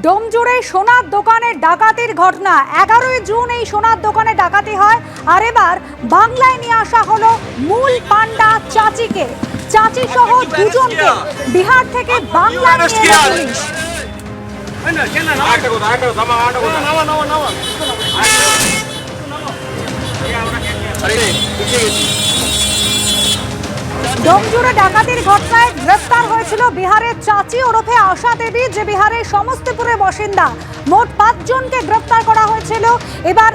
ডোমজুড়ে সোনার দোকানে ডাকাতির ঘটনা। এগারোই জুন এই সোনার দোকানে ডাকাতি হয়। আর এবার বাংলায় নিয়ে আসা হলো মূল পান্ডা চাচিকে। চাচি সহ দুজনকে বিহার থেকে বাংলায় নিয়ে ডোমজুড়ে ডাকাতির ঘটনায় গ্রেফতার হয়েছিল বিহারের চাচি ওরফে আশা দেবী, যে বিহারের সমস্তিপুরের বাসিন্দা। মোট পাঁচজনকে গ্রেফতার করা হয়েছিল। এবার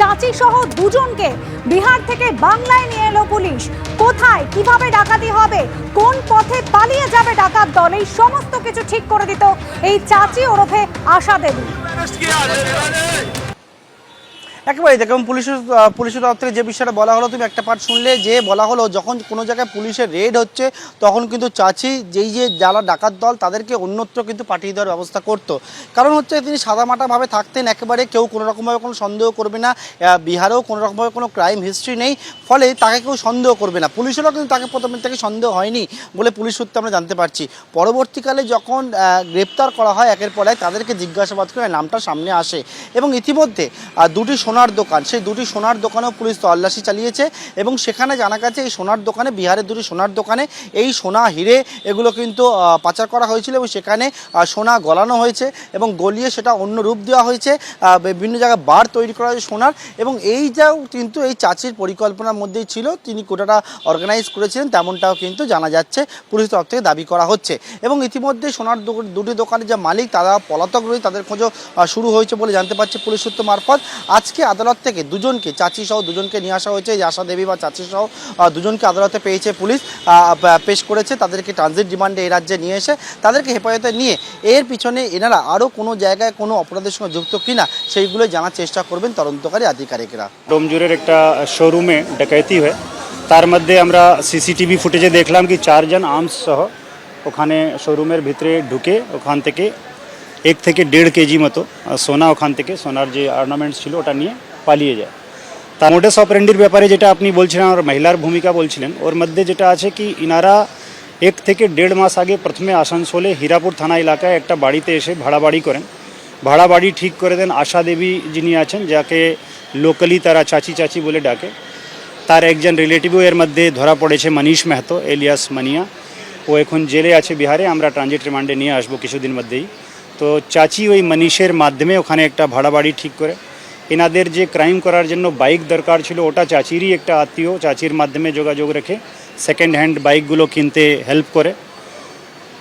চাচি সহ দুজনকে বিহার থেকে বাংলায় নিয়ে এলো পুলিশ। কোথায়, কীভাবে ডাকাতি হবে, কোন পথে পালিয়ে যাবে ডাকাত দল, এই সমস্ত কিছু ঠিক করে দিত এই চাচি ওরফে আশা দেবী। একেবারে দেখুন পুলিশের পুলিশের তরফ থেকে যে বিষয়টা বলা হলো, তুমি একটা পার্ট শুনলে, যে বলা হলো, যখন কোনো জায়গায় পুলিশের রেড হচ্ছে, তখন কিন্তু চাচি, যেই যে যারা ডাকাত দল, তাদেরকে অন্যত্র কিন্তু পাঠিয়ে দেওয়ার ব্যবস্থা করতো। কারণ হচ্ছে, তিনি সাদামাটাভাবে থাকতেন, একেবারে কেউ কোনো রকমভাবে কোনো সন্দেহ করবে না। বিহারেও কোনো রকমভাবে কোনো ক্রাইম হিস্ট্রি নেই, ফলে তাকে কেউ সন্দেহ করবে না। পুলিশেরও কিন্তু তাকে প্রথমে থেকে সন্দেহ হয়নি বলে পুলিশ সূত্রে আমরা জানতে পারছি। পরবর্তীকালে যখন গ্রেপ্তার করা হয় একের পর এক, তাদেরকে জিজ্ঞাসাবাদ করে নামটা সামনে আসে। এবং ইতিমধ্যে দুটি সোনার দোকান। সেই দুটি সোনার দোকানেও পুলিশ তল্লাশি চালিয়েছে এবং সেখানে জানা গেছে, এই সোনার দোকানে, বিহারের দুটি সোনার দোকানে এই সোনা হিরে এগুলো কিন্তু পাচার করা হয়েছিল এবং সেখানে সোনা গলানো হয়েছে এবং গলিয়ে সেটা অন্য রূপ দেওয়া হয়েছে। বিভিন্ন জায়গায় বার তৈরি করা হয়েছে সোনার এবং এই যাও কিন্তু এই চাচির পরিকল্পনার মধ্যেই ছিল, তিনি কোটাটা অর্গানাইজ করেছিলেন, তেমনটাও কিন্তু জানা যাচ্ছে, পুলিশ তরফ থেকে দাবি করা হচ্ছে। এবং ইতিমধ্যে সোনার দুটি দোকানের যে মালিক, তারা পলাতক রয়েছে, তাদের খোঁজও শুরু হয়েছে বলে জানতে পারছে পুলিশ সূত্র মারফত। আজকে আদালত থেকে দুজনকে চাচি সহ দুজনকে নিয়ে আসা হয়েছে। আশা দেবী বা চাচি সহ দুজনকে আদালতে পেয়েছে পুলিশ পেশ করেছে। তাদেরকে ট্রানজিট ডিমান্ডে এই রাজ্যে নিয়ে এসে তাদেরকে হেফাজতে নিয়ে এর পিছনে এনারা আরও কোনো জায়গায় কোনো অপরাধের সঙ্গে যুক্ত কিনা সেইগুলো জানার চেষ্টা করবেন তদন্তকারী আধিকারিকরা। ডোমজুরের একটা শোরুমে ডাকাইতি হয়। তার মধ্যে আমরা সিসিটিভি ফুটেজে দেখলাম কি চারজন আর্মস সহ ওখানে শোরুমের ভিতরে ঢুকে ওখান থেকে এক থেকে দেড় কেজি মতো সোনা ওখান থেকে, সোনার যে অর্নামেন্টস ছিল ওটা নিয়ে পালিয়ে যায়। তার মোডেস অপারেন্ডির ব্যাপারে যেটা আপনি বলছিলেন, আর মহিলার ভূমিকা বলছিলেন, ওর মধ্যে যেটা আছে কি, ইনারা এক থেকে দেড় মাস আগে প্রথমে আসানসোলে হীরাপুর থানা এলাকায় একটা বাড়িতে এসে ভাড়া বাড়ি করেন। ভাড়া বাড়ি ঠিক করে দেন আশা দেবী যিনি আছেন, যাকে লোকালি তারা চাচি চাচি বলে ডাকে। তার একজন রিলেটিভও এর মধ্যে ধরা পড়েছে, মনীষ মেহতো এলিয়াস মানিয়া। ও এখন জেলে আছে বিহারে, আমরা ট্রানজিট রিমান্ডে নিয়ে আসব কিছুদিন মধ্যেই। তো চাচি ওই মনীষের মাধ্যমে ওখানে একটা ভাড়া বাড়ি ঠিক করে। এনাদের যে ক্রাইম করার জন্য বাইক দরকার ছিল, ওটা চাচিরই একটা আত্মীয়, চাচির মাধ্যমে যোগাযোগ রেখে সেকেন্ড হ্যান্ড বাইকগুলো কিনতে হেল্প করে।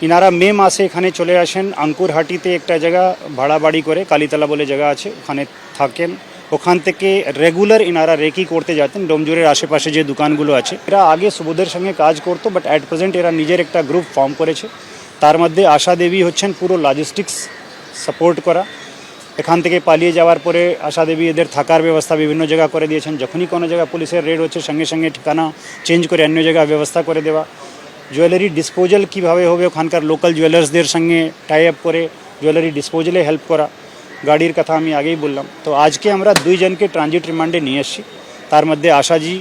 ইনারা মে মাসে এখানে চলে আসেন, আঙ্কুরহাটিতে একটা জায়গা ভাড়া বাড়ি করে, কালীতলা বলে জায়গা আছে, ওখানে থাকেন। ওখান থেকে রেগুলার ইনারা রেকি করতে যেতেন ডোমজুরের আশেপাশে যে দোকানগুলো আছে। এরা আগে সুবোধের সঙ্গে কাজ করতো বাট অ্যাট প্রেজেন্ট এরা নিজের একটা গ্রুপ ফর্ম করেছে। তার মধ্যে আশা দেবী হচ্ছেন পুরো লজিস্টিক্স সাপোর্ট করা। এখান থেকে পালিয়ে যাওয়ার পরে আশা দেবী এদের থাকার ব্যবস্থা বিভিন্ন জায়গা করে দিয়েছেন। যখনই কোনো জায়গা পুলিশের রেড হচ্ছে, সঙ্গে সঙ্গে ঠিকানা চেঞ্জ করে অন্য জায়গায় ব্যবস্থা করে দেওয়া। জুয়েলারি ডিসপোজাল কীভাবে হবে, ওখানকার লোকাল জুয়েলার্সদের সঙ্গে টাই আপ করে জুয়েলারি ডিসপোজালে হেল্প করা। গাড়ির কথা আমি আগেই বললাম। তো আজকে আমরা দুইজনকে ট্রানজিট রিমান্ডে নিয়ে এসেছি। তার মধ্যে আশাজি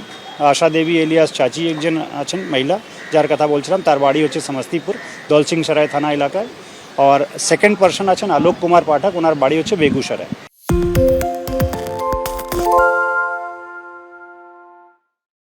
আশা দেবী, এলিয়াস চাচি একজন আছেন, মহিলা, যার কথা বলছিলাম। তার বাড়ি হচ্ছে সমস্তিপুর দলসিং সরাই থানা এলাকায়। আর সেকেন্ড পার্সন আছেন আলোক কুমার পাঠক, ওনার বাড়ি হচ্ছে বেগুসরায়